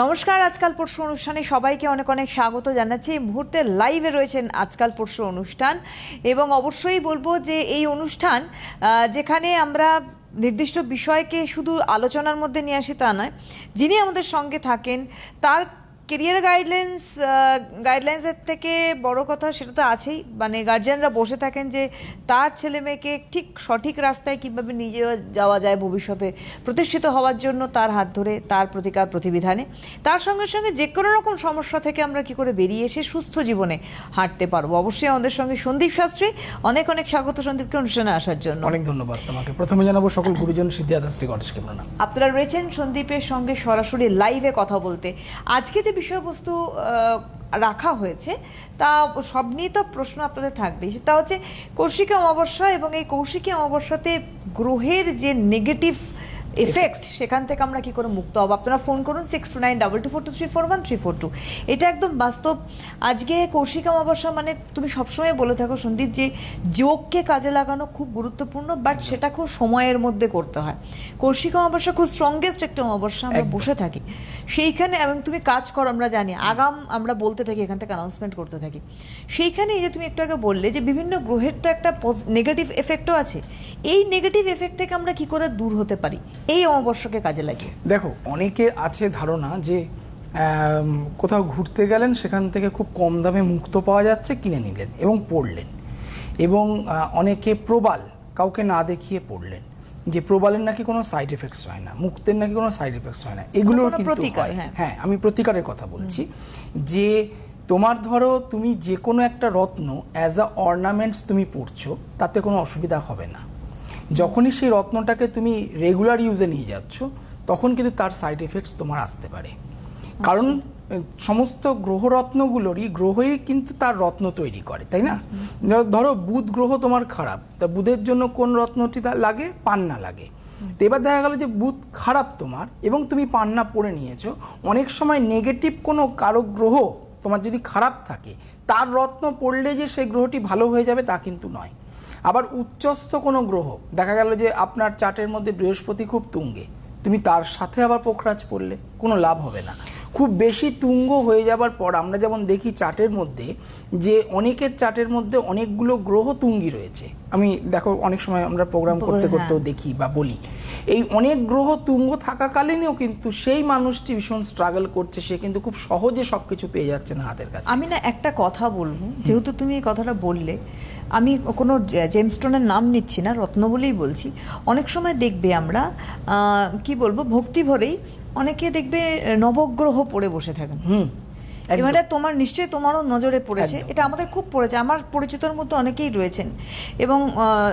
নমস্কার, আজকাল পরশু অনুষ্ঠানে সবাইকে অনেক অনেক স্বাগত জানাচ্ছি। এই মুহূর্তে লাইভে রয়েছেন আজকাল পরশু অনুষ্ঠান এবং অবশ্যই বলব যে এই অনুষ্ঠান যেখানে আমরা নির্দিষ্ট বিষয়কে শুধু আলোচনার মধ্যে নিয়ে আসি তা নয়, যিনি আমাদের সঙ্গে থাকেন, তার কেরিয়ার গাইডলাইন্স গাইডলাইন্সের থেকে বড় কথা সেটা তো আছেই। মানে গার্জিয়ানরা বসে থাকেন যে তার ছেলে মেয়েকে ঠিক সঠিক রাস্তায় কীভাবে নিয়ে যাওয়া- যায় ভবিষ্যতে প্রতিষ্ঠিত হওয়ার জন্য তার হাত ধরে তার প্রতিকার প্রতিবিধানে। তার সঙ্গে সঙ্গে যে কোনো রকম সমস্যা থেকে আমরা কি করে বেরিয়ে এসে সুস্থ জীবনে হাঁটতে পারব? অবশ্যই আমাদের সঙ্গে সন্দীপ শাস্ত্রী। অনেক অনেক স্বাগত সন্দীপকে অনুষ্ঠানে আসার জন্য। অনেক ধন্যবাদ তোমাকে। প্রথমে জানাব সকল গুরুজন সিদ্ধিদাতা শ্রী গণেশকে প্রণাম। আপনারা রয়েছেন সন্দীপের সঙ্গে সরাসরি লাইভে কথা বলতে। আজকে যে বিষয়বস্তু রাখা হয়েছে, তা সব নিয়ে তো প্রশ্ন আপনাদের থাকবে সেটা হচ্ছে কৌশিকী অমাবস্যা এবং এই কৌশিকী অমাবস্যাতে গ্রহের যে নেগেটিভ এফেক্ট সেখান থেকে আমরা কি করে মুক্ত হব? আপনারা ফোন করুন six two nine double two four two three four one three four two এটা একদম বাস্তব। আজকে কৌশিক অমাবস্যা মানে তুমি সবসময় বলে থাকো সন্দীপ যে যোগকে কাজে লাগানো খুব গুরুত্বপূর্ণ বাট সেটা খুব সময়ের মধ্যে করতে হয়। কৌশিক অমাবস্যা খুব স্ট্রংগেস্ট একটা অমাবস্যা আমরা বসে থাকি। সেইখানে এবং তুমি কাজ করো আমরা জানি। আগাম আমরা বলতে থাকি এখান থেকে অ্যানাউন্সমেন্ট করতে থাকি। সেইখানে এই যে তুমি একটু আগে বললে যে বিভিন্ন গ্রহের তো একটা নেগেটিভ এফেক্টও আছে। এই নেগেটিভ এফেক্ট থেকে আমরা কি করে দূর হতে পারি? এই অমাবস্যাকে কাজে লাগিয়ে। দেখো অনেকে আছে ধারণা যে কোথাও ঘুরতে গেলেন সেখান থেকে খুব কম দামে মুক্ত পাওয়া যাচ্ছে কিনে নিলেন এবং পড়লেন। এবং অনেকে প্রবাল কাউকে না দেখিয়ে পড়লেন। যে প্রবালের নাকি কোনো সাইড এফেক্টস হয় না মুক্তের নাকি কোনো সাইড এফেক্টস হয় না এগুলো কোনো কিন্তু হ্যাঁ। হ্যাঁ। আমি প্রতিকারের কথা বলছি। যে তোমার ধরো তুমি যে কোনো একটা রত্ন অ্যাজ আ অর্নামেন্টস তুমি পড়ছো তাতে কোনো অসুবিধা হবে না। যখনই সেই রত্নটাকে তুমি রেগুলার ইউজে নিয়ে যাচ্ছ তখন কিন্তু তার সাইড এফেক্টস তোমার আসতে পারে। কারণ সমস্ত গ্রহরত্নগুলোরই গ্রহই কিন্তু তার রত্ন তৈরি করে তাই না? ধরো বুধ গ্রহ তোমার খারাপ তা বুধের জন্য কোন রত্নটি তা লাগে? পান্না লাগে। তো এবার দেখা গেল যে বুধ খারাপ তোমার এবং তুমি পান্না পড়ে নিয়েছো অনেক সময় নেগেটিভ কোনো কারক গ্রহ তোমার যদি খারাপ থাকে তার রত্ন পড়লে যে সেই গ্রহটি ভালো হয়ে যাবে তা কিন্তু নয়। আবার উচ্চস্থ কোনো গ্রহ দেখা গেল যে আপনার চার্টের মধ্যে বৃহস্পতি খুব তুঙ্গে তুমি তার সাথে আবার পোখরাজ পড়লে কোনো লাভ হবে না। খুব বেশি তুঙ্গ হয়ে যাবার পর আমরা যেমন দেখি চার্টের মধ্যে যে অনেকের চার্টের মধ্যে অনেকগুলো গ্রহ তুঙ্গি রয়েছে। আমি দেখো অনেক সময় আমরা প্রোগ্রাম করতে হ্যাঁ। করতেও দেখি বা বলি। এই অনেক গ্রহ তুঙ্গ থাকাকালীনও কিন্তু সেই মানুষটি ভীষণ স্ট্রাগল করছে সে কিন্তু খুব সহজে সব কিছু পেয়ে যাচ্ছে না হাতের কাছে। আমি না একটা কথা বলব যেহেতু তুমি এই কথাটা বললে আমি কোনো জেমস্টোনের নাম নিচ্ছি না রত্ন বলেই বলছি। অনেক সময় দেখবে আমরা কি বলব, ভক্তি ভরেই অনেকে দেখবে নবগ্রহ পড়ে বসে থাকেন। হুম। এবারে তোমার নিশ্চয়ই তোমারও নজরে পড়েছে। এটা আমাদের খুব পড়েছে। আমার পরিচিতর মধ্যে অনেকেই রয়েছেন। এবং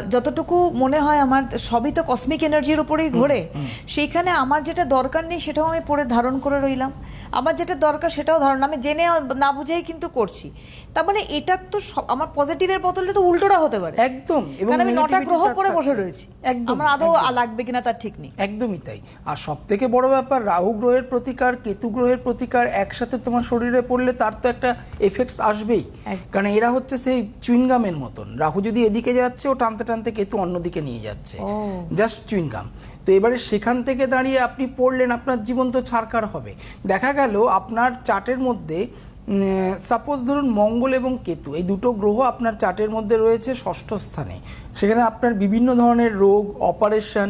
যতটুকু মনে হয় আমার সবই তো কসমিক এনার্জির উপরেই ঘোরে। সেইখানে আমার যেটা দরকার নেই সেটাও আমি পড়ে ধারণ করে রইলাম। আমার যেটা দরকার সেটাও ধারণ আমি জেনে না বুঝেই কিন্তু করছি। তার মানে এটা তো সব- আমার পজিটিভের বদলে তো উল্টোটা হতে পারে। একদম এবং কারণ আমি নটা গ্রহ পরে বসে রয়েছি। একদম আমার আদৌ লাগবে কিনা তার ঠিক নেই। একদমই তাই। আর সব থেকে বড় ব্যাপার রাহু গ্রহের প্রতিকার কেতু গ্রহের প্রতিকার একসাথে তোমার শরীরে পড়লে তার তো একটা এফেক্টস আসবেই। কারণ এরা হচ্ছে সেই চুইনগামের মতন। রাহু যদি এদিকে যাচ্ছে ও টানতে টানতে কেতু অন্যদিকে নিয়ে যাচ্ছে। Just chewing gum. তো এবারে সেখান থেকে দাঁড়িয়ে আপনি পড়লেন আপনার জীবন তো ছাড়কার হবে। দেখা গেল আপনার চার্টের মধ্যে সাপোজ ধরুন মঙ্গল এবং কেতু এই দুটো গ্রহ আপনার চার্টের মধ্যে রয়েছে ষষ্ঠ স্থানে। সেখানে আপনার বিভিন্ন ধরনের রোগ অপারেশন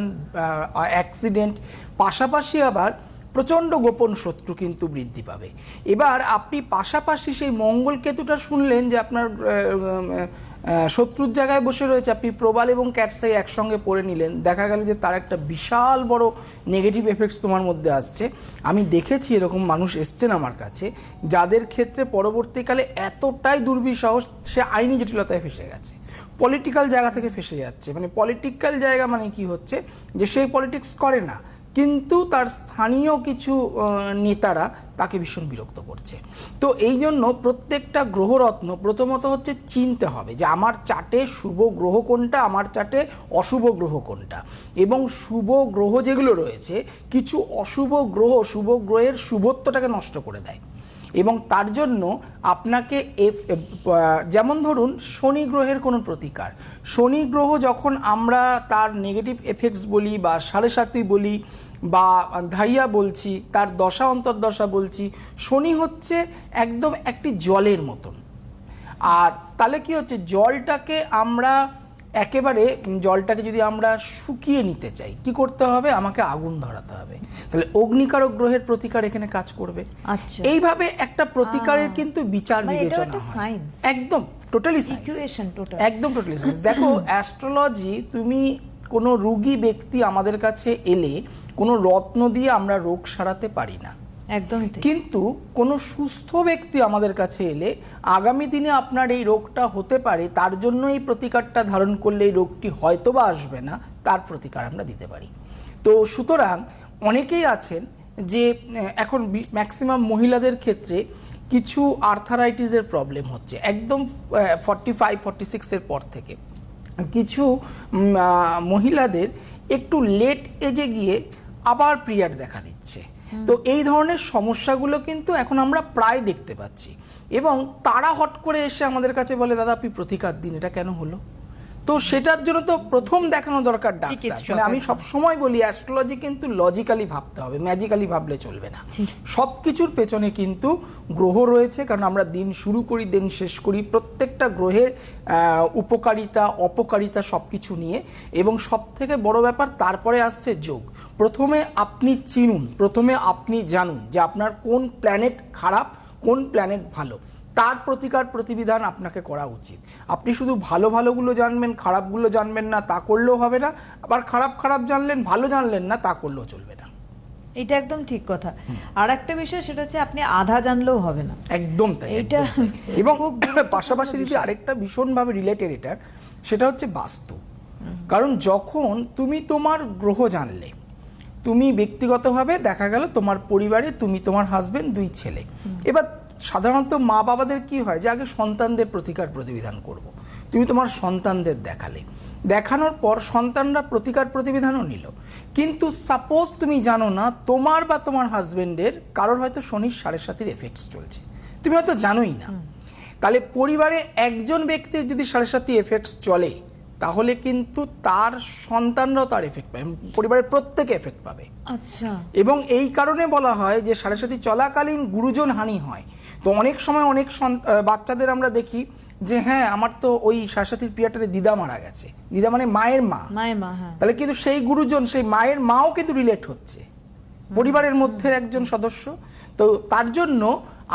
অ্যাক্সিডেন্ট পাশাপাশি আবার প্রচণ্ড গোপন শত্রু কিন্তু বৃদ্ধি পাবে। এবার আপনি পাশাপাশি সেই মঙ্গল কেতুটা শুনলেন যে আপনার শত্রুর জায়গায় বসে রয়েছে। আপনি প্রবাল এবং ক্যাটসাই একসঙ্গে পড়ে নিলেন। দেখা গেল যে তার একটা বিশাল বড় নেগেটিভ এফেক্টস তোমার মধ্যে আসছে। আমি দেখেছি এরকম মানুষ এসছেন আমার কাছে, যাদের ক্ষেত্রে পরবর্তীকালে এতটাই দুর্বিষহ, সে আইনি জটিলতায় ফেসে গেছে। পলিটিক্যাল জায়গা থেকে ফেসে যাচ্ছে। মানে পলিটিক্যাল জায়গা মানে কি হচ্ছে? যে সেই পলিটিক্স করে না। কিন্তু তার স্থানীয় কিছু নেতারা তাকে ভীষণ বিরক্ত করছে। তো এই জন্য প্রত্যেকটা গ্রহরত্ন প্রথমত হচ্ছে চিনতে হবে যে আমার চাটে শুভ গ্রহ কোনটা, আমার চাটে অশুভ গ্রহ কোনটা। এবং শুভ গ্রহ যেগুলো রয়েছে, কিছু অশুভ গ্রহ শুভ গ্রহের শুভত্বটাকে নষ্ট করে দেয়। এবং তার জন্য আপনাকে এফ- যেমন ধরুন শনি গ্রহের কোনো প্রতিকার। শনি গ্রহ যখন আমরা তার নেগেটিভ এফেক্টস বলি বা সাড়ে সাতই বলি বা ধাইয়া বলছি তার দশা অন্তর্দশা বলছি শনি হচ্ছে একদম একটি জলের মতন। আর তাহলে কি হচ্ছে জলটাকে আমরা একেবারে জলটাকে যদি আমরা শুকিয়ে নিতে চাই কি করতে হবে? আমাকে আগুন ধরাতে হবে। তাহলে অগ্নিকারক গ্রহের প্রতিকার এখানে কাজ করবে। আচ্ছা। এইভাবে একটা প্রতিকারের কিন্তু বিচার মানে বিবেচনা একদম টোটালি একদম টোটালি সায়েন্স দেখো অ্যাস্ট্রোলজি তুমি কোনো রুগী ব্যক্তি আমাদের কাছে এলে কোনো রত্ন দিয়ে আমরা রোগ সারাতে পারি না। একদম কিন্তু কোনো সুস্থ ব্যক্তি আমাদের কাছে এলে আগামী দিনে আপনার এই রোগটা হতে পারে তার জন্য এই প্রতিকারটা ধারণ করলে এই রোগটি হয়তো বা আসবে না তার প্রতিকার আমরা দিতে পারি। তো সুতরাং অনেকেই আছেন যে এখন ম্যাক্সিমাম মহিলাদের ক্ষেত্রে কিছু আর্থারাইটিসের প্রবলেম হচ্ছে একদম ফর্টি ফাইভ ফর্টি সিক্সের পর থেকে। কিছু মহিলাদের একটু লেট এজে গিয়ে আবার পিরিয়ড দেখা দিচ্ছে। তো এই ধরনের সমস্যাগুলো কিন্তু এখন আমরা প্রায় দেখতে পাচ্ছি। এবং তারা হট করে এসে আমাদের কাছে বলে দাদা আপনি প্রতিকার দিন এটা কেন হলো? তো সেটার জন্য তো প্রথম দেখানো দরকার ডাক্তার। মানে আমি সব সময় বলি অ্যাস্ট্রোলজি কিন্তু লজিক্যালি ভাবতে হবে ম্যাজিক্যালি ভাবলে চলবে না। সব কিছুর পেছনে কিন্তু গ্রহ রয়েছে কারণ আমরা দিন শুরু করি দিন শেষ করি প্রত্যেকটা গ্রহের উপকারিতা অপকারিতা সব কিছু নিয়ে। এবং সব থেকে বড় ব্যাপার তারপরে আসছে যোগ। প্রথমে আপনি চিনুন প্রথমে আপনি জানুন যে আপনার কোন প্ল্যানেট খারাপ কোন প্ল্যানেট ভালো। তার প্রতিকার প্রতিবিধান আপনাকে করা উচিত। আপনি শুধু ভালো ভালোগুলো জানবেন খারাপগুলো জানবেন না তা করলেও হবে না। আবার খারাপ খারাপ জানলেন ভালো জানলেন না তা করলেও চলবে না। এটা একদম ঠিক কথা। আর একটা বিষয় সেটা হচ্ছে আপনি আধা জানলেও হবে না। একদম তাই এটা এবং পাশাপাশি দিদি আরেকটা ভীষণভাবে রিলেটেড এটার সেটা হচ্ছে বাস্তু। কারণ যখন তুমি তোমার গ্রহ জানলে তুমি ব্যক্তিগতভাবে দেখা গেল তোমার পরিবারে তুমি তোমার হাজবেন্ড দুই ছেলে। এবার সাধারণত মা বাবাদের কি হয়? যে আগে সন্তানদের প্রতিকার প্রতিবিধান করব। তুমি তোমার সন্তানদের দেখালে। দেখানোর পর সন্তানরা প্রতিকার প্রতিবিধানও নিল। কিন্তু সাপোজ তুমি জানো না তোমার বা তোমার হাজবেন্ডের কারোর হয়তো শনির সাড়ে সাতির এফেক্টস চলছে। তুমি হয়তো জানোই না। তাহলে পরিবারে একজন ব্যক্তির যদি সাড়ে সাতি এফেক্টস চলে তাহলে কিন্তু তার সন্তানরাও তার এফেক্ট পাবে পরিবারের প্রত্যেকে এফেক্ট পাবে। আচ্ছা। এবং এই কারণে বলা হয় যে সাড়ে সাথী চলাকালীন গুরুজন হানি হয়। তো অনেক সময় অনেক বাচ্চাদের আমরা দেখি যে হ্যাঁ আমার তো ওই সাড়ে সাথীর পিরিয়ডটাতে দিদা মারা গেছে। দিদা মানে মায়ের মা। মায়ের মা হ্যাঁ। তাহলে কিন্তু সেই গুরুজন সেই মায়ের মাও কিন্তু রিলেট হচ্ছে। পরিবারের মধ্যে একজন সদস্য। তো তার জন্য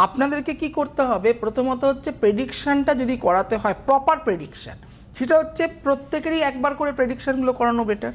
আপনাদেরকে কি করতে হবে? প্রথমত হচ্ছে প্রেডিকশনটা যদি করাতে হয় প্রপার প্রেডিকশন সেটা হচ্ছে প্রত্যেকেরই একবার করে প্রেডিকশনগুলো করানো বেটার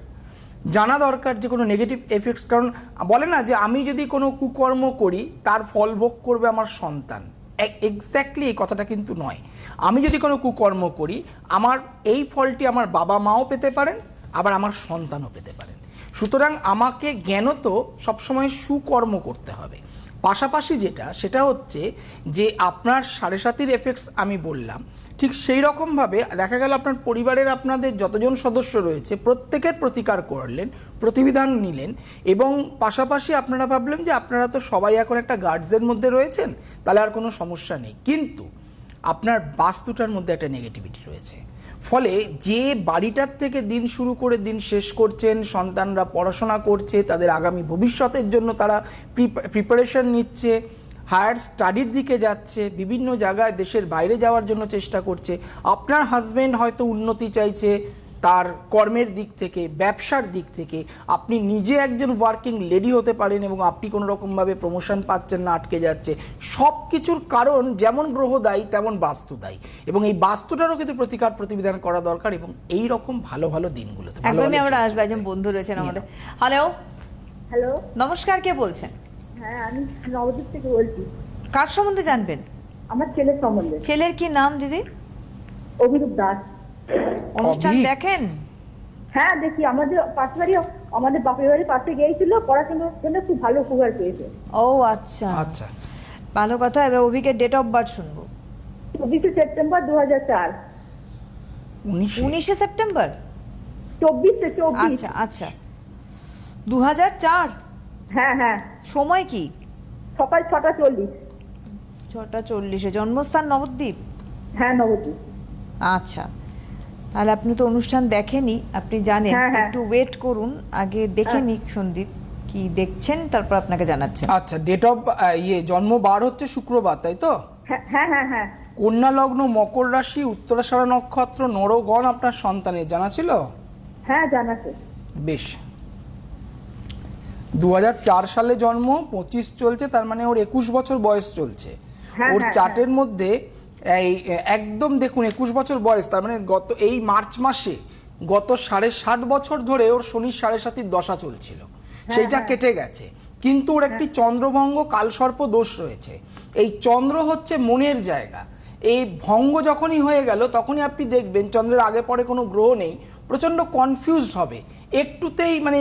জানা দরকার যে কোনো নেগেটিভ এফেক্টস কারণ বলে না যে আমি যদি কোনো কুকর্ম করি, তার ফল ভোগ করবে আমার সন্তান। এক্স্যাক্টলি এই কথাটা কিন্তু নয়। আমি যদি কোনো কুকর্ম করি, আমার এই ফলটি আমার বাবা মাও পেতে পারেন, আবার আমার সন্তানও পেতে পারেন। সুতরাং আমাকে জ্ঞানত সবসময় সুকর্ম করতে হবে। পাশাপাশি যেটা, সেটা হচ্ছে যে আপনার সাড়ে সাতির এফেক্টস আমি বললাম ঠিক সেই রকমভাবে দেখা গেল আপনার পরিবারের আপনাদের যতজন সদস্য রয়েছে, প্রত্যেকের প্রতিকার করলেন, প্রতিবিধান নিলেন এবং পাশাপাশি আপনারা ভাবলেন যে আপনারা তো সবাই এখন একটা গার্ডসের মধ্যে রয়েছেন, তাহলে আর কোনো সমস্যা নেই। কিন্তু আপনার বাস্তুটার মধ্যে একটা নেগেটিভিটি রয়েছে। ফলে যে বাড়িটার থেকে দিন শুরু করে দিন শেষ করছেন, সন্তানরা পড়াশোনা করছে, তাদের আগামী ভবিষ্যতের জন্য তারা প্রিপারেশন নিচ্ছে হায়ার স্টাডির দিকে যাচ্ছে বিভিন্ন জায়গায় দেশের বাইরে যাওয়ার জন্য চেষ্টা করছে। আপনার হাজবেন্ড হয়তো উন্নতি চাইছে তার কর্মের দিক থেকে ব্যবসার দিক থেকে। আপনি নিজে একজন ওয়ার্কিং লেডি হতে পারেন এবং আপনি কোনো রকমভাবে প্রমোশন পাচ্ছেন না আটকে যাচ্ছে। সব কিছুর কারণ যেমন গ্রহ দায়ী তেমন বাস্তু দায়ী এবং এই বাস্তুটারও কিন্তু প্রতিকার প্রতিবিধান করা দরকার এবং এই রকম ভালো ভালো দিনগুলোতে একদমই আমরা। আসব একজন বন্ধু রয়েছেন আমাদের। হ্যালো হ্যালো নমস্কার কে বলছেন? হ্যাঁ আমি নবদ্বীপ থেকে বলছি। কার সম্বন্ধে জানবেন? আমার ছেলের সম্বন্ধে। ছেলের কি নাম দিদি? অভিরূপ দাস। অনুষ্ঠান অভি। দেখেন? হ্যাঁ দেখি। আমাদের পাশের বাড়ি আমাদের বাপের বাড়ির পাশে গিয়েছিল পড়াশোনার জন্য খুব ভালো উপকার পেয়েছে। ও আচ্ছা। আচ্ছা। ভালো কথা এবার অভিকে ডেট অফ বার্থ শুনব। চব্বিশে সেপ্টেম্বর দু হাজার চার। উনিশে? উনিশে সেপ্টেম্বর? চব্বিশে চব্বিশ। আচ্ছা আচ্ছা। দু হাজার চার? হ্যাঁ হ্যাঁ। সময় কি? সকাল ছটা চল্লিশ। ছটা চল্লিশে। জন্মস্থান নবদ্বীপ? হ্যাঁ নবদ্বীপ। আচ্ছা। তাহলে আপনি তো অনুষ্ঠান দেখেনি আপনি জানেন। হ্যাঁ। একটু ওয়েট করুন আগে দেখে নিক সন্দীপ কি দেখছেন তারপর আপনাকে জানাচ্ছেন। আচ্ছা ডেট অফ ইয়ে জন্ম বার হচ্ছে শুক্রবার তাই তো? হ্যাঁ হ্যাঁ হ্যাঁ হ্যাঁ। কন্যা লগ্ন মকর রাশি উত্তরাষাঢ়া নক্ষত্র নরগণ আপনার সন্তানের জানা ছিল? হ্যাঁ জানা বেশ। দু হাজার চার সালে জন্ম পঁচিশ চলছে তার মানে ওর একুশ বছর বয়স চলছে। হ্যাঁ, ওর হ্যাঁ, চার্টের মধ্যে এই একদম দেখুন একুশ বছর বয়স তার মানে গত এই মার্চ মাসে গত সাড়ে সাত বছর ধরে ওর শনির সাড়ে সাতির দশা চলছিল। হ্যাঁ, সেইটা কেটে গেছে। কিন্তু ওর একটি চন্দ্রভঙ্গ কালসর্প দোষ রয়েছে। এই চন্দ্র হচ্ছে মনের জায়গা। এই ভঙ্গ যখনই হয়ে গেল তখনই আপনি দেখবেন চন্দ্রের আগে পরে কোনো গ্রহ নেই প্রচণ্ড কনফিউজড হবে। একটুতেই মানে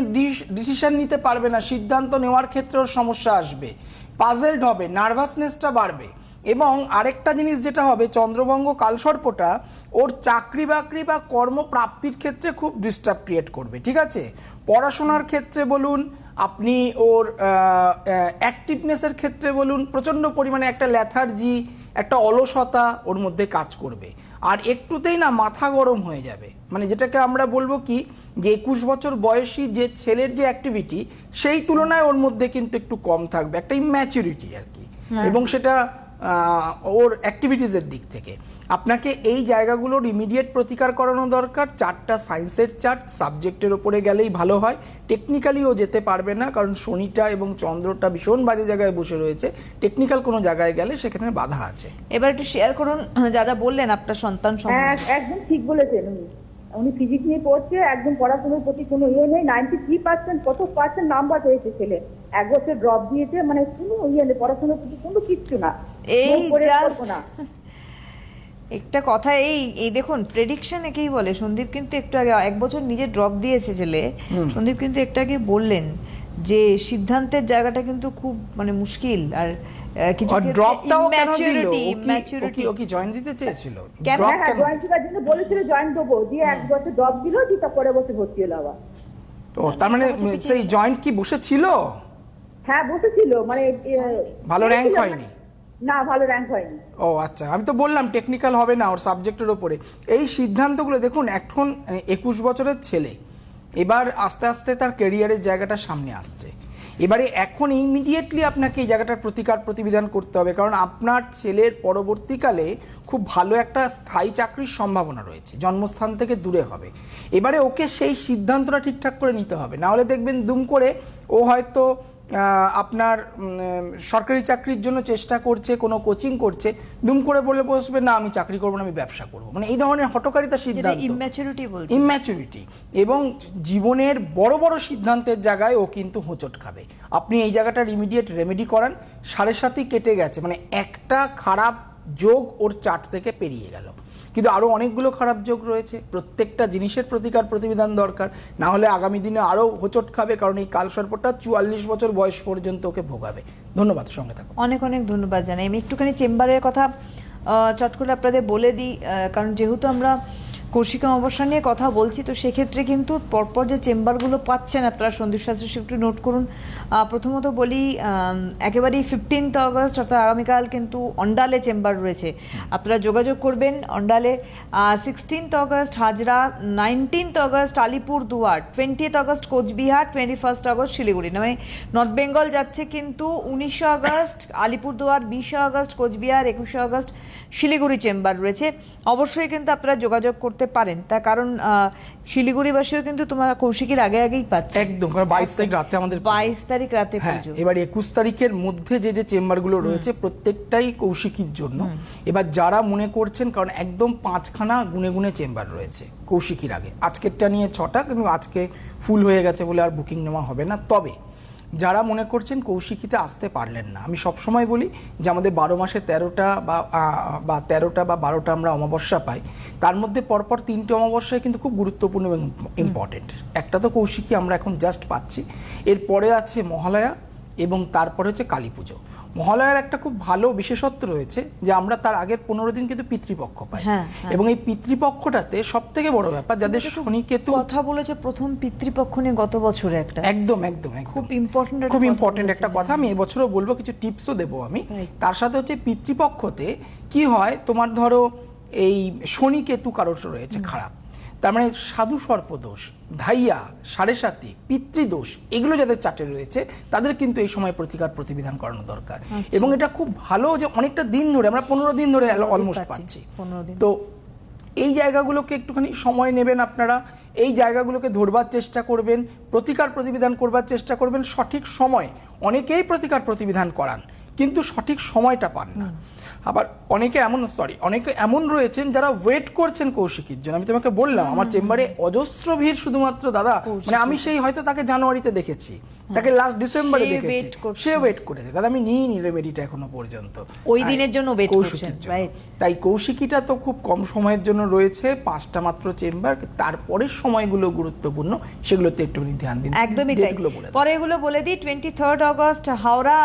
ডিসিশন নিতে পারবে না, সিদ্ধান্ত নেওয়ার ক্ষেত্রে ওর সমস্যা আসবে। পাজেলড হবে নার্ভাসনেসটা বাড়বে। এবং আরেকটা জিনিস যেটা হবে, চন্দ্রবঙ্গ কালসর্পটা ওর চাকরি বাকরি বা কর্মপ্রাপ্তির ক্ষেত্রে খুব ডিস্টার্ব ক্রিয়েট করবে, ঠিক আছে? পড়াশোনার ক্ষেত্রে বলুন, আপনি ওর অ্যাক্টিভনেসের ক্ষেত্রে বলুন, প্রচণ্ড পরিমাণে একটা ল্যাথার্জি একটা অলসতা ওর মধ্যে কাজ করবে। আর একটুতেই না মাথা গরম হয়ে যাবে। মানে যেটাকে আমরা বলব কি যে একুশ বছর বয়সী যে ছেলের যে অ্যাক্টিভিটি সেই তুলনায় ওর মধ্যে কিন্তু একটু কম থাকবে একটা ইম্যাচুরিটি আর কি। এবং সেটা ওর অ্যাক্টিভিটিসের দিক থেকে। আপনাকে এই জায়গাগুলোর ইমিডিয়েট প্রতিকার করানো দরকার চারটা সায়েন্সের চার্ট সাবজেক্টের ওপরে গেলেই ভালো হয়। টেকনিক্যালি ও যেতে পারবে না কারণ শনিটা এবং চন্দ্রটা ভীষণ বাজে জায়গায় বসে রয়েছে। টেকনিক্যাল কোনো জায়গায় গেলে সেখানে বাধা আছে। এবার একটু শেয়ার করুন যা বললেন আপনার সন্তান হ্যাঁ একদম ঠিক বলেছেন উনি ফিজিক্স নিয়ে পড়ছে একদম পড়াশোনার প্রতি কোনো ইয়ে নেই নাইনটি থ্রি পার্সেন্ট কত পার্সেন্ট নাম্বার হয়েছে ছেলে। এক বছর ড্রপ দিয়েছে মানে কোনো ইয়ে নেই পড়াশোনার প্রতি কোনো কিচ্ছু না। এই না। একটা কথা এই এই দেখুন প্রেডিকশন একেই বলে। সন্দীপ কিন্তু একটু আগে এক বছর নিজে ড্রপ দিয়েছে ছেলে। সন্দীপ কিন্তু একটু আগে বললেন যে সিদ্ধান্তের জায়গাটা কিন্তু খুব মানে মুশকিল। আর কিছু ড্রপটাও কেন দিল? ম্যাচুরিটি ও কি জয়েন দিতে চেয়েছিল? ড্রপ হ্যাঁ হ্যাঁ কেন? জয়েন্ট করার জন্য বলেছিল জয়েন্ট দেবো। দিয়ে এক বছর ড্রপ দিল দিয়ে তার পরের বছর ভর্তি হলো আবার। ও তার মানে সেই জয়েন্ট কি বসেছিল? হ্যাঁ বসেছিল মানে ভালো ছিল, হয়নি? না ভালো র্যাঙ্ক হয়নি। ও আচ্ছা আমি তো বললাম টেকনিক্যাল হবে না ওর সাবজেক্টের ওপরে এই সিদ্ধান্তগুলো দেখুন এখন একুশ বছরের ছেলে। এবার আস্তে আস্তে তার কেরিয়ারের জায়গাটা সামনে আসছে। এবারে এখন ইমিডিয়েটলি আপনাকে এই জায়গাটার প্রতিকার প্রতিবিধান করতে হবে, কারণ আপনার ছেলের পরবর্তীকালে খুব ভালো একটা স্থায়ী চাকরির সম্ভাবনা রয়েছে, জন্মস্থান থেকে দূরে হবে। এবারে ওকে সেই সিদ্ধান্তটা ঠিকঠাক করে নিতে হবে, নাহলে দেখবেন দুম করে ও হয়তো আপনার সরকারি চাকরির জন্য চেষ্টা করছে কোনো কোচিং করছে দুম করে বলে বসবে না আমি চাকরি করব না আমি ব্যবসা করব। মানে এই ধরনের হটকারিতা সিদ্ধান্ত। ইম্যাচুরিটি বলছে। ইম্যাচুরিটি এবং জীবনের বড় বড় সিদ্ধান্তের জায়গায় ও কিন্তু হোঁচট খাবে। আপনি এই জায়গাটার ইমিডিয়েট রেমেডি করান সাড়ে সাতই কেটে গেছে। মানে একটা খারাপ যোগ ওর চার্ট থেকে পেরিয়ে গেল। কিন্তু আরও অনেকগুলো খারাপ যোগ রয়েছে। প্রত্যেকটা জিনিসের প্রতিকার প্রতিবিধান দরকার। না হলে আগামী দিনে আরও হোচট খাবে, কারণ এই কাল সর্পটা চুয়াল্লিশ বছর বয়স পর্যন্ত ওকে ভোগাবে। ধন্যবাদ, সঙ্গে থাকুন। অনেক অনেক ধন্যবাদ জানাই। আমি একটুখানি চেম্বারের কথা চট করে আপনাদের বলে দিই কারণ যেহেতু আমরা কৌশিক অমাবস্যা নিয়ে কথা বলছি, তো সেক্ষেত্রে কিন্তু পরপর যে চেম্বারগুলো পাচ্ছেন আপনারা সন্দীপ শাস্ত্রী একটু নোট করুন। প্রথমত বলি একেবারেই ফিফটিন্থ অগস্ট অর্থাৎ আগামীকাল কিন্তু অন্ডালে চেম্বার রয়েছে। আপনারা যোগাযোগ করবেন অন্ডালে। Sixteenth August Hazra nineteenth August Alipurduar twentieth August Cooch Behar twenty first August Siliguri মানে নর্থ বেঙ্গল যাচ্ছে কিন্তু উনিশে আগস্ট আলিপুরদুয়ার বিশে আগস্ট কোচবিহার, একুশে আগস্ট শিলিগুড়ি চেম্বার রয়েছে। অবশ্যই কিন্তু আপনারা যোগাযোগ করতে পারেন। তার কারণ শিলিগুড়িবাসীও কিন্তু তোমার কৌশিকের আগে আগেই পাচ্ছে। একদম কারণ বাইশ তারিখ রাতে আমাদের। বাইশ তারিখ রাতে হ্যাঁ পুজো। এবার একুশ তারিখের মধ্যে যে যে চেম্বারগুলো রয়েছে প্রত্যেকটাই কৌশিকীর জন্য। এবার যারা মনে করছেন কারণ একদম পাঁচখানা গুনে গুনে চেম্বার রয়েছে কৌশিকীর আগে। আজকেরটা নিয়ে ছটা কিন্তু আজকে ফুল হয়ে গেছে বলে আর বুকিং নেওয়া হবে না। তবে যারা মনে করছেন কৌশিকিতে আসতে পারলেন না, আমি সবসময় বলি যে আমাদের বারো মাসে তেরোটা বা বা তেরোটা বা বারোটা আমরা অমাবস্যা পাই, তার মধ্যে পরপর তিনটে অমাবস্যায় কিন্তু খুব গুরুত্বপূর্ণ এবং ইম্পর্টেন্ট একটা তো কৌশিকী আমরা এখন জাস্ট পাচ্ছি। এরপরে আছে মহালয়া এবং তারপরে হচ্ছে কালী পুজো। মহালয়ার একটা খুব ভালো বিশেষত্ব রয়েছে যে আমরা তার আগের পনেরো দিন কিন্তু পিতৃপক্ষ পাই। হ্যাঁ, হ্যাঁ। এবং এই পিতৃপক্ষটাতে সব থেকে বড় ব্যাপার যাদের শনি কেতু কথা বলেছে প্রথম পিতৃপক্ষ নিয়ে গত বছরে একটা। একদম একদম খুব একটা খুব ইম্পর্টেন্ট একটা কথা আমি এবছরও বলব কিছু টিপসও দেবো আমি। তার সাথে হচ্ছে পিতৃপক্ষতে কি হয় তোমার ধরো এই শনি কেতু কারোর রয়েছে খারাপ। তার মানে সাধু সর্পদোষ ধাইয়া সাড়ে সাতি পিতৃদোষ এগুলো যাদের চাটে রয়েছে তাদের কিন্তু এই সময় প্রতিকার প্রতিবিধান করানো দরকার। এবং এটা খুব ভালো যে অনেকটা দিন ধরে আমরা পনেরো দিন ধরে অলমোস্ট পাচ্ছি, পাচ্ছি। 15 দিন। তো এই জায়গাগুলোকে একটুখানি সময় নেবেন আপনারা এই জায়গাগুলোকে ধরবার চেষ্টা করবেন প্রতিকার প্রতিবিধান করবার চেষ্টা করবেন সঠিক সময় অনেকেই প্রতিকার প্রতিবিধান করান কিন্তু সঠিক সময়টা পান না। আবার অনেকে এমন সরি অনেকে এমন রয়েছেন যারা ওয়েট করছেন কৌশিকীর জন্য। আমি তোমাকে বললাম আমার চেম্বারে অজস্র ভিড় শুধুমাত্র দাদা। মানে আমি সেই হয়তো তাকে জানুয়ারিতে দেখেছি তাকে লাস্ট ডিসেম্বরে দেখেছি। সে ওয়েট করেছে। দাদা আমি নিই নি রেমেডিটা এখনও পর্যন্ত। ওই দিনের জন্য কৌশিকীর করছেন। তাই কৌশিকীটা তো খুব কম সময়ের জন্য রয়েছে পাঁচটা মাত্র চেম্বার তারপরের সময়গুলো গুরুত্বপূর্ণ সেগুলোতে একটুখানি ধ্যান দিন। একদমই তাই। পরে এগুলো বলে দিই twenty third August Howrah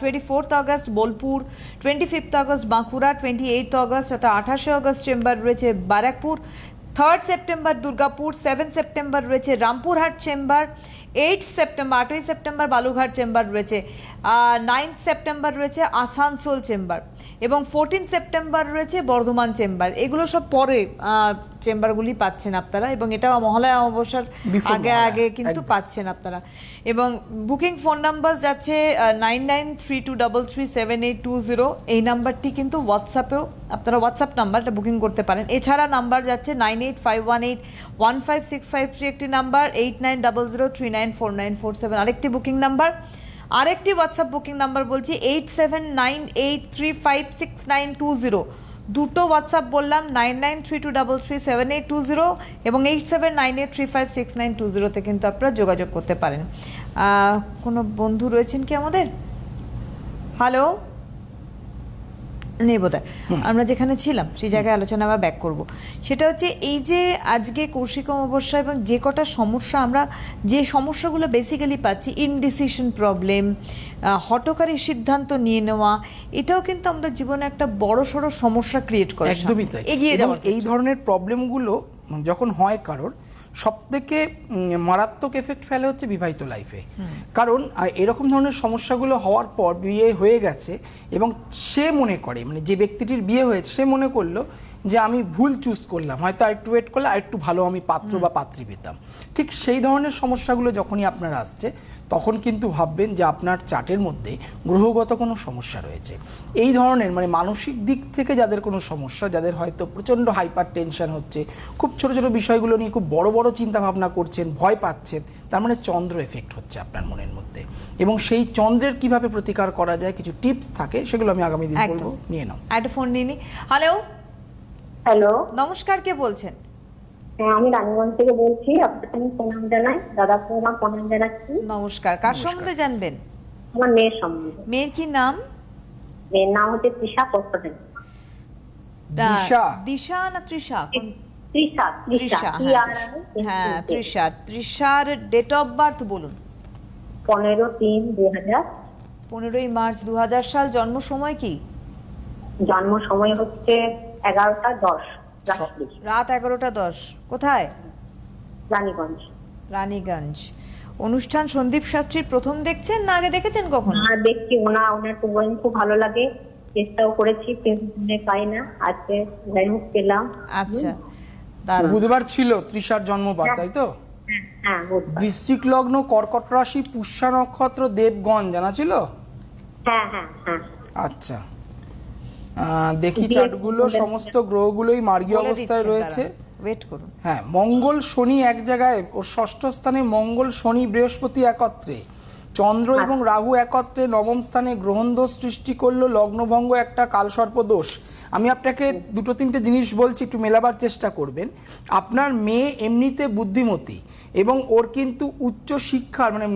twenty fourth August Bolpur twenty fifth August Bankura twenty eight August অর্থাৎ আঠাশে অগস্ট চেম্বার রয়েছে Barrackpore third September Durgapur seven September রয়েছে রামপুরহাট চেম্বার এইট সেপ্টেম্বর আটই সেপ্টেম্বর বালুঘাট চেম্বার রয়েছে নাইন্থ সেপ্টেম্বর রয়েছে আসানসোল চেম্বার এবং fourteen September রয়েছে Bardhaman chamber. এগুলো সব পরে চেম্বারগুলি পাচ্ছেন আপনারা এবং এটা মহালয়া অমাবস্যার আগে আগে কিন্তু পাচ্ছেন আপনারা। এবং বুকিং ফোন নাম্বার যাচ্ছে nine nine three two double three seven eight two zero এই নাম্বারটি কিন্তু হোয়াটসঅ্যাপেও আপনারা হোয়াটসঅ্যাপ নাম্বারটা বুকিং করতে পারেন। এছাড়া নাম্বার যাচ্ছে nine eight five one eight one five six five three একটি number eight nine double zero three nine four nine four seven আরেকটি বুকিং নাম্বার। আরেকটি হোয়াটসঅ্যাপ বুকিং নাম্বার বলছি eight seven nine eight three five six nine two zero দুটো WhatsApp বললাম nine nine three two double three seven eight two zero এবং eight seven nine eight three five six nine two জিরোতে কিন্তু আপনারা যোগাযোগ করতে পারেন। কোনো বন্ধু রয়েছেন কি আমাদের? হ্যালো নেই বোধ আমরা যেখানে ছিলাম সেই জায়গায় আলোচনা আবার ব্যাক করব। সেটা হচ্ছে এই যে আজকে কৌশিক অমাবস্যা এবং যে কটা সমস্যা আমরা যে সমস্যাগুলো বেসিক্যালি পাচ্ছি ইনডিসিশন প্রবলেম হটকারী সিদ্ধান্ত নিয়ে নেওয়া এটাও কিন্তু আমাদের জীবনে একটা বড় সড়ো সমস্যা ক্রিয়েট করে একদমই। তাই। এগিয়ে এবং যাওয়ার এই ধরনের প্রবলেমগুলো যখন হয় কারোর সব থেকে মারাত্মক এফেক্ট ফেলে হচ্ছে বিবাহিত লাইফে কারণ এরকম ধরনের সমস্যাগুলো হওয়ার পর বিয়ে হয়ে গেছে এবং সে মনে করে মানে যে ব্যক্তিটির বিয়ে হয়েছে, সে মনে করল যে আমি ভুল চুজ করলাম। হয়তো আরেকটু ওয়েট করলে আরেকটু ভালো আমি পাত্র বা পাত্রী পেতাম। ঠিক সেই ধরনের সমস্যাগুলো যখনই আপনার আসছে তখন কিন্তু ভাববেন যে আপনার চার্টের মধ্যে গ্রহগত কোনো সমস্যা রয়েছে। এই ধরনের মানে মানসিক দিক থেকে যাদের কোনো সমস্যা যাদের হয়তো প্রচণ্ড হাইপার টেনশন হচ্ছে খুব ছোট ছোট বিষয়গুলো নিয়ে খুব বড় বড় চিন্তা ভাবনা করছেন ভয় পাচ্ছেন তার মানে চন্দ্র এফেক্ট হচ্ছে আপনার মনের মধ্যে। এবং সেই চন্দ্রের কীভাবে প্রতিকার করা যায় কিছু টিপস থাকে সেগুলো আমি আগামী দিন। বলব নিয়ে নাও। একটা ফোন নিয়ে নি। Hello hello. নমস্কার কে বলছেন? হ্যাঁ আমি রানীগঞ্জ থেকে বলছি আপনাকে আমি প্রণাম জানাই? দাদাকে আমার প্রণাম জানাচ্ছি? নমস্কার কার সম্বন্ধে জানবেন? আমার মেয়ের সম্বন্ধে। মেয়ের কি নাম? মেয়ের নাম হচ্ছে তৃষা প্রসাদ দিশা? দিশা না তৃষা? তৃষা তৃষা তৃষা টি হ্যাঁ, তৃষা। হ্যাঁ তৃষা। তৃষার ডেট অফ বার্থ বলুন। পনেরো তিন দুই হাজার। পনেরোই মার্চ দু হাজার সাল জন্ম সময় কি? জন্ম সময় হচ্ছে এগারোটা দশ রাত এগারোটা দশ। কোথায়? রানীগঞ্জ। রানীগঞ্জ। অনুষ্ঠান সন্দীপ শাস্ত্রীর প্রথম দেখছেন না আগে দেখেছেন কখন? আর দেখছি। ওনা ওনার প্রোগ্রাম খুব ভালো লাগে। চেষ্টাও করেছি কিন্তু পাই না। আজকে যাই হোক পেলাম। আচ্ছা বুধবার ছিল তৃষার জন্মবার তাই তো? হ্যাঁ, হ্যাঁ। বৃশ্চিক লগ্ন কর্কট রাশি পুষ্যা নক্ষত্র দেবগণ জানা ছিল? হ্যাঁ হ্যাঁ হ্যাঁ। আচ্ছা। দেখি চার্টগুলো সমস্ত গ্রহগুলোই মার্গী অবস্থায় রয়েছে। ওয়েট করুন। হ্যাঁ মঙ্গল শনি এক জায়গায় ওর ষষ্ঠ স্থানে মঙ্গল শনি বৃহস্পতি একত্রে। চন্দ্র এবং রাহু একত্রে নবম স্থানে গ্রহণ দোষ সৃষ্টি করল লগ্নভঙ্গ একটা কালসর্প দোষ। আমি আপনাকে দুটো তিনটে জিনিস বলছি একটু মেলাবার চেষ্টা করবেন। আপনার মেয়ে এমনিতে বুদ্ধিমতী এবং ওর কিন্তু উচ্চ শিক্ষার মানে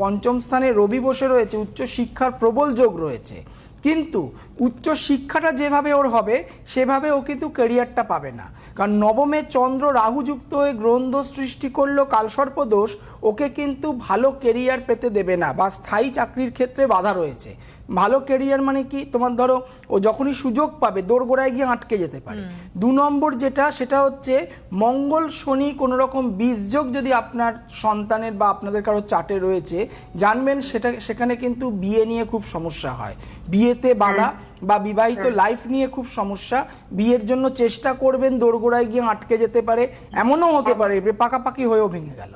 পঞ্চম স্থানে রবি বসে রয়েছে উচ্চ শিক্ষার প্রবল যোগ রয়েছে। কিন্তু উচ্চ শিক্ষাটা যেভাবে ওর হবে সেভাবে ও কিন্তু ক্যারিয়ারটা পাবে না। কারণ নবমে চন্দ্র রাহুযুক্ত হয়ে গ্রন্থ সৃষ্টি করল কালসর্প দোষ ওকে কিন্তু ভালো কেরিয়ার পেতে দেবে না বা স্থায়ী চাকরির ক্ষেত্রে বাধা রয়েছে। ভালো কেরিয়ার মানে কি? তোমার ধরো ও যখনই সুযোগ পাবে দোরগোড়ায় গিয়ে আটকে যেতে পারে। দু নম্বর যেটা সেটা হচ্ছে মঙ্গল শনি কোনো রকম বীজযোগ যদি আপনার সন্তানের বা আপনাদের কারও চাটে রয়েছে জানবেন সেটা সেখানে কিন্তু বিয়ে নিয়ে খুব সমস্যা হয়। বিয়ে বিয়েতে বাধা বা বিবাহিত লাইফ নিয়ে খুব সমস্যা। বিয়ের জন্য চেষ্টা করবেন দোরগোড়ায় গিয়ে আটকে যেতে পারে। এমনও হতে পারে পাকাপাকি হয়েও ভেঙে গেল।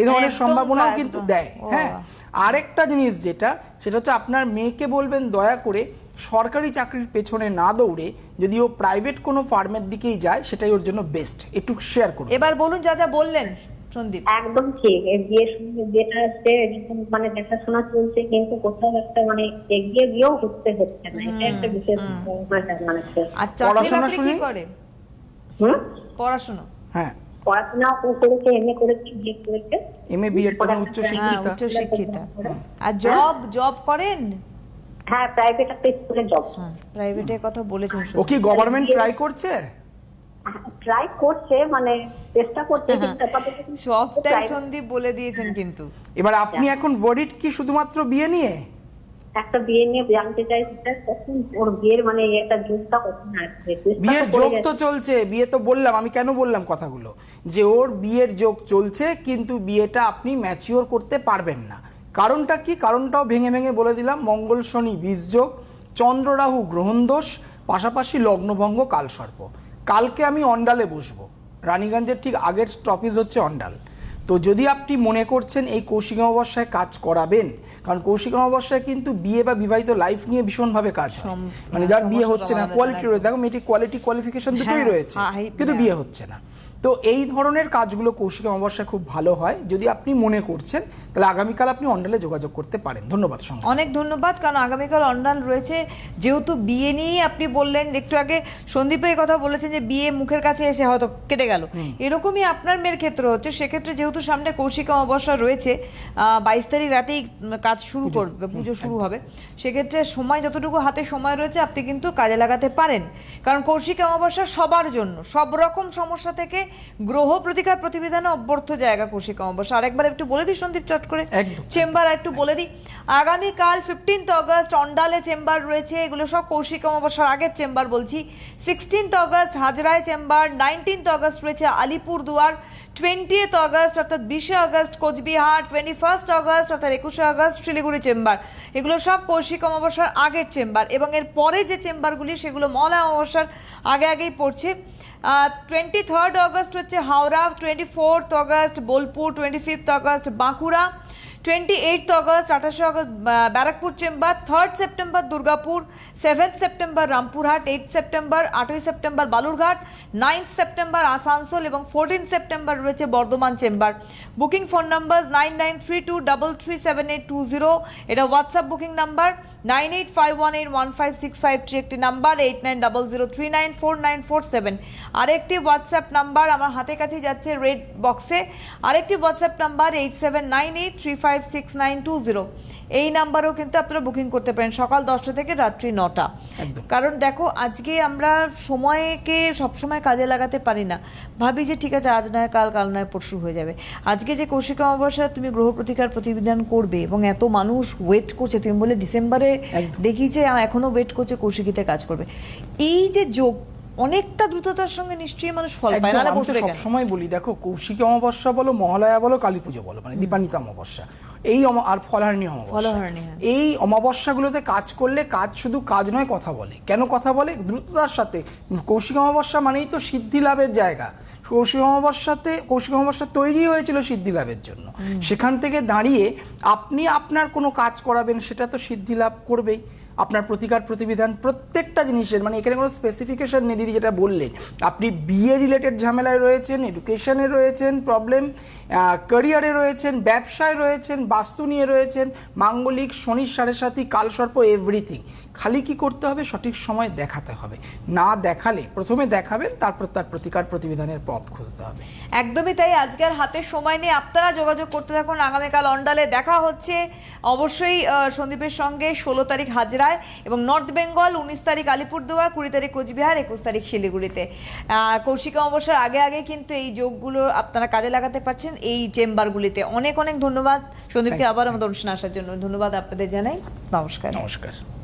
এই ধরনের সম্ভাবনাও কিন্তু দেয় হ্যাঁ। আরেকটা জিনিস যেটা সেটা হচ্ছে আপনার মেয়েকে বলবেন দয়া করে সরকারি চাকরির পেছনে না দৌড়ে যদি ও প্রাইভেট কোনো ফার্মের দিকেই যায় সেটাই ওর জন্য বেস্ট একটু শেয়ার করুন। এবার বলুন যা যা বললেন। সন্দীপ একদম ঠিক এই বিয়ের সঙ্গে বিয়েটা হচ্ছে এরকম মানে দেখাশোনা চলছে কিন্তু কোথাও একটা মানে এগিয়ে গিয়েও হচ্ছে হচ্ছে না। এটা একটা বিশেষ আর পড়াশোনা কি করে? হুম? পড়াশোনা? হ্যাঁ। পড়াশোনা করেছে এমএ করেছে বিয়ে করেছে। এম এ বিএড মানে উচ্চ হ্যাঁ শিক্ষিতা। উচ্চ শিক্ষিতা। আর জব জব করেন? হ্যাঁ প্রাইভেট একটা স্কুলে জব হ্যাঁ প্রাইভেটের কথা বলেছেন ও কি গভর্নমেন্ট ট্রাই করছে? ট্রাই করছে মানে চেষ্টা করছে কিন্তু সবটাই সন্দীপ বলে দিয়েছেন কিন্তু। এবার আপনি এখন ওয়ারিড কি শুধুমাত্র বিয়ে নিয়ে? একটা বিয়ে নিয়ে জানতে চাই কখন ওর বিয়ের মানে একটা যোগটা কখন আসবে? বিয়ের যোগ তো চলছে বিয়ে তো বললাম আমি কেন বললাম কথাগুলো? যে ওর বিয়ের যোগ চলছে কিন্তু বিয়েটা আপনি ম্যাচিওর করতে পারবেন না। কারণটা কি? কারণটাও ভেঙে ভেঙে বলে দিলাম মঙ্গল শনি বীজ যোগ চন্দ্র রাহু গ্রহণ দোষ পাশাপাশি লগ্নভঙ্গ কালসর্প। কালকে আমি অন্ডালে বসবো। রানীগঞ্জের ঠিক আগের স্টপেজ হচ্ছে অন্ডাল। তো যদি আপনি মনে করছেন এই কৌশিক অমাবস্যায় কাজ করাবেন কারণ কৌশিক অমাবস্যায় কিন্তু বিয়ে বা বিবাহিত লাইফ নিয়ে ভীষণভাবে কাজ হয়। মানে যার বিয়ে হচ্ছে না কোয়ালিটি রয়েছে। দেখো মেয়েটির কোয়ালিটি কোয়ালিফিকেশন দুটোই হ্যাঁ, রয়েছে হ্যাঁ, কিন্তু হ্যাঁ। বিয়ে হচ্ছে না। তো এই ধরনের কাজগুলো কৌশিক অমাবস্যায় খুব ভালো হয়। যদি আপনি মনে করছেন তাহলে আগামীকাল আপনি অন্ডালে যোগাযোগ করতে পারেন। ধন্যবাদ সঙ্গে। অনেক ধন্যবাদ কারণ আগামীকাল অন্ডাল রয়েছে। যেহেতু বিয়ে নিয়েই আপনি বললেন একটু আগে সন্দীপের কথা বলেছেন যে বিয়ে মুখের কাছে এসে হয়তো কেটে গেল। এরকমই আপনার মেয়ের ক্ষেত্র হচ্ছে সেক্ষেত্রে যেহেতু সামনে কৌশিক অমাবস্যা রয়েছে বাইশ তারিখ রাতেই কাজ শুরু করবে পুজো শুরু হবে। সেক্ষেত্রে সময় যতটুকু হাতে সময় রয়েছে আপনি কিন্তু কাজে লাগাতে পারেন। কারণ কৌশিক অমাবস্যা সবার জন্য সব রকম সমস্যা থেকে গ্রহ প্রতিকার প্রতিবিধানে অব্যর্থ জায়গা কৌশিক অমাবস্যা আরেকবার একটু বলে দিই সন্দীপ চট করে চেম্বার আর একটু বলে দিই। আগামীকাল ফিফটিন্থ অগস্ট অন্ডালে চেম্বার রয়েছে এগুলো সব কৌশিক অমাবস্যার আগের চেম্বার বলছি। সিক্সটিন্থ অগস্ট হাজরায় চেম্বার নাইনটিন্থ অগস্ট রয়েছে আলিপুর দুয়ার টোয়েন্টিয়েথ অগস্ট অর্থাৎ বিশে August Cooch Behar twenty first August অর্থাৎ একুশে অগস্ট শিলিগুড়ি চেম্বার। এগুলো সব কৌশিক অমাবস্যার আগের চেম্বার এবং এর পরে যে চেম্বারগুলি সেগুলো মলয় অমাবস্যার আগে আগেই পড়ছে। টোয়েন্টি থার্ড অগস্ট হচ্ছে Howrah twenty fourth August Bolpur twenty fifth August Bankura twenty eight August আঠাশে August Barrackpore chamber third September Durgapur seventh September Rampurhat eight September আটই September Balurghat ninth September Asansol এবং fourteen September রয়েছে Bardhaman chamber. Booking phone number nine nine three two double three seven eight two zero এটা WhatsApp booking number nine eight five one eight one five six five three একটি number, eight nine double zero three nine four nine four seven. আরেকটি WhatsApp number আমার হাতে কাছে যাচ্ছে red বক্সে। আরেকটি WhatsApp number, eight seven nine eight three five six nine two zero. এই নাম্বারেও কিন্তু আপনারা বুকিং করতে পারেন। সকাল দশটা থেকে রাত্রি নটা। কারণ দেখো আজকে আমরা সময়কে সবসময় কাজে লাগাতে পারি না। ভাবি যে ঠিক আছে আজ নয় কাল কাল নয় পরশু হয়ে যাবে। আজকে যে কৌশিক অমাবস্যা তুমি গ্রহ প্রতিকার প্রতিবিধান করবে এবং এত মানুষ ওয়েট করছে তুমি বলে ডিসেম্বরে। দেখি যে এখনও ওয়েট করছে কৌশিকিতে কাজ করবে। এই যে যোগ অনেকটা দ্রুততার সঙ্গে নিশ্চয়ই মানুষ ফল পায় নাহলে আমি তো বসবে সবসময় বলি দেখো কৌশিক অমাবস্যা বলো মহালয়া বলো কালী পুজো বলো মানে দীপান্বিতা অমাবস্যা। এই অমা- আর ফলহারিণী অমাবস্যা। হ্যাঁ। এই অমাবস্যাগুলোতে কাজ করলে কাজ শুধু কাজ নয় কথা বলে। কেন কথা বলে? দ্রুততার সাথে। কৌশিক অমাবস্যা মানেই তো সিদ্ধি লাভের জায়গা। কৌশিক অমাবস্যাতে কৌশিক অমাবস্যা তৈরি হয়েছিল সিদ্ধি লাভের জন্য। সেখান থেকে দাঁড়িয়ে আপনি আপনার কোনো কাজ করাবেন সেটা তো সিদ্ধি লাভ করবেই। আপনার প্রতিকার প্রতিবিধান প্রত্যেকটা জিনিসের মানে এখানে কোনো স্পেসিফিকেশান নেই দিদি যেটা বললেন। আপনি বিয়ে রিলেটেড ঝামেলায় রয়েছেন এডুকেশানে রয়েছেন প্রবলেম ক্যারিয়ারে রয়েছেন, ব্যবসায় রয়েছেন, বাস্তু নিয়ে রয়েছেন, মাঙ্গলিক, শনির সাড়ে সাথী কালসর্প এভরিথিং খালি কি করতে হবে? সঠিক সময় দেখাতে হবে। না দেখালে প্রথমে দেখাবেন তারপর তার প্রতিকার প্রতিবিধানের পথ খুঁজতে হবে। একদমই তাই। আজকের হাতে সময় নিয়ে আপনারা যোগাযোগ করতে থাকুন। আগামীকাল অন্ডালে দেখা হচ্ছে। অবশ্যই সন্দীপের সঙ্গে ষোলো তারিখ হাজরায় এবং নর্থ বেঙ্গল উনিশ তারিখ আলিপুরদুয়ার কুড়ি তারিখ কোচবিহার একুশ তারিখ শিলিগুড়িতে। আর কৌশিক অমাবস্যার আগে আগে কিন্তু এই যোগগুলো আপনারা কাজে লাগাতে পারছেন এই চেম্বারগুলিতে। অনেক অনেক ধন্যবাদ। সন্দীপকে আবার আমাদের অনুষ্ঠানে আসার জন্য। ধন্যবাদ আপনাদের জানাই। নমস্কার। নমস্কার।